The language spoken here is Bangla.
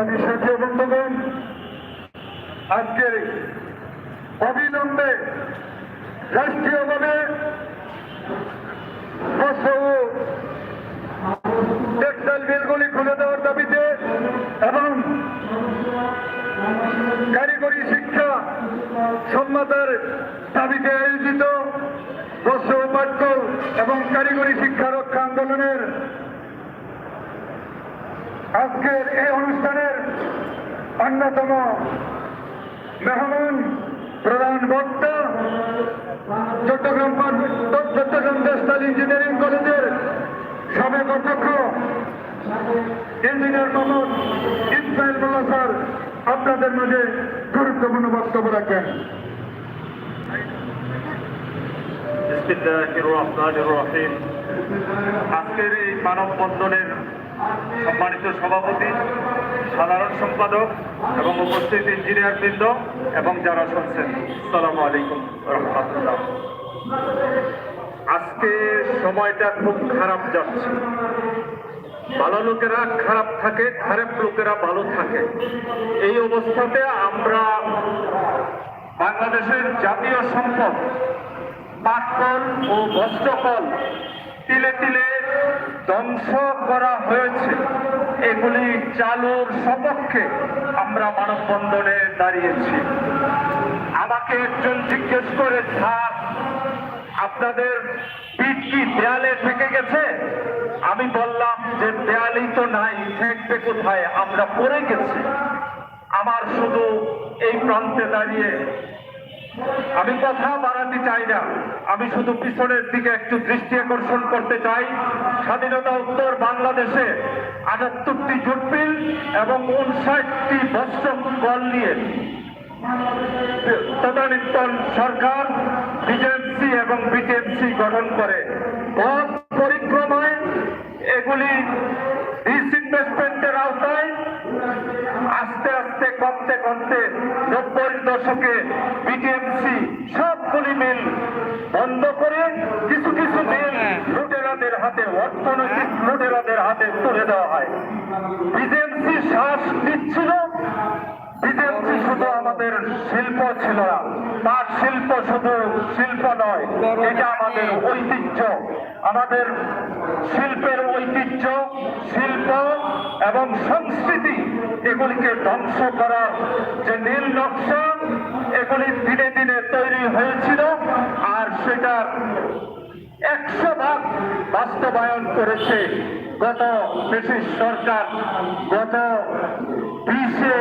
সংগ্রামী সাথী বন্ধুগণ আজকের অবিলম্বে রাষ্ট্রীয়ভাবে টেক্সটাইল মিলগুলি খুলে দেওয়ার দাবিতে এবং কারিগরি শিক্ষা সম্মতার দাবিতে আয়োজিত বস্ত্র উপার্য এবং কারিগরি শিক্ষা রক্ষা আন্দোলনের আজকের এই অনুষ্ঠানের অন্যতম মেহমান প্রধান বক্তা চট্টগ্রাম চট্টগ্রাম ন্যাশনাল ইঞ্জিনিয়ারিং কলেজের সাবেক অধ্যক্ষ, ইঞ্জিনিয়ার মোহাম্মদ ইসমাইল মোল্লা আপনাদের মাঝে গুরুত্বপূর্ণ বক্তব্য রাখেন আজকের এই মানববন্ধনের সম্মানিত সভাপতি, সাধারণ সম্পাদক এবং উপস্থিত ইঞ্জিনিয়ার বৃন্দ এবং যারা শুনছেন সালামু আলাইকুম রহমতুল্লাহ। আজকে সময়টা খুব খারাপ যাচ্ছে। ভালো লোকেরা খারাপ থাকে, খারাপ লোকেরা ভালো থাকে। এই অবস্থাতে আমরা বাংলাদেশের জাতীয় সম্পদ, পাটকল ও বস্ত্রকল তিলে তিলে ধ্বংস করা হয়েছে। এগুলি চালুর সপক্ষে আমরা মানববন্ধনে দাঁড়িয়েছি। আমাকে একজন জিজ্ঞেস করে, স্যার, আপনাদের পিঠ কি দেয়ালে থেকে গেছে? আমি বললাম যে, দেয়ালেই তো নাই ঠেকবে কোথায়? আমরা পড়ে গেছি। আমার শুধু এই প্রান্তে দাঁড়িয়ে আমি কথা বাড়াতে চাই না। আমি শুধু পিছনের দিকে একটু দৃষ্টি আকর্ষণ করতে চাই। স্বাধীনতা উত্তর বাংলাদেশে আটাত্তরটি জুটমিল এবং উনষাটটি বস্ত্র কল নিয়ে তদানীন্তন সরকার বিজেএমসি এবং বিটিএমসি গঠন করে। পথ পরিক্রমায় এগুলি ডিসইনভেস্টমেন্টের আওতায় আস্তে আস্তে কমতে কমতে নব্বই দশকে মিল বন্ধ করে কিছু কিছু মিল লুটেরাদের হাতে অর্থনৈতিক লুটেরাদের হাতে তুলে দেওয়া হয়। বিজেএমসি শ্বাস দিচ্ছিল বিজেপি শুধু আমাদের শিল্প ছিল না তার শিল্প শুধু শিল্প নয় এটা আমাদের ঐতিহ্য। আমাদের শিল্পের ঐতিহ্য শিল্প এবং সংস্কৃতি এগুলিকে ধ্বংস করার যে নীল নকশা এগুলি দিনে দিনে তৈরি হয়েছিল। সেটা একশো ভাগ বাস্তবায়ন করেছে গত ব্রিটিশ সরকার গত বিশে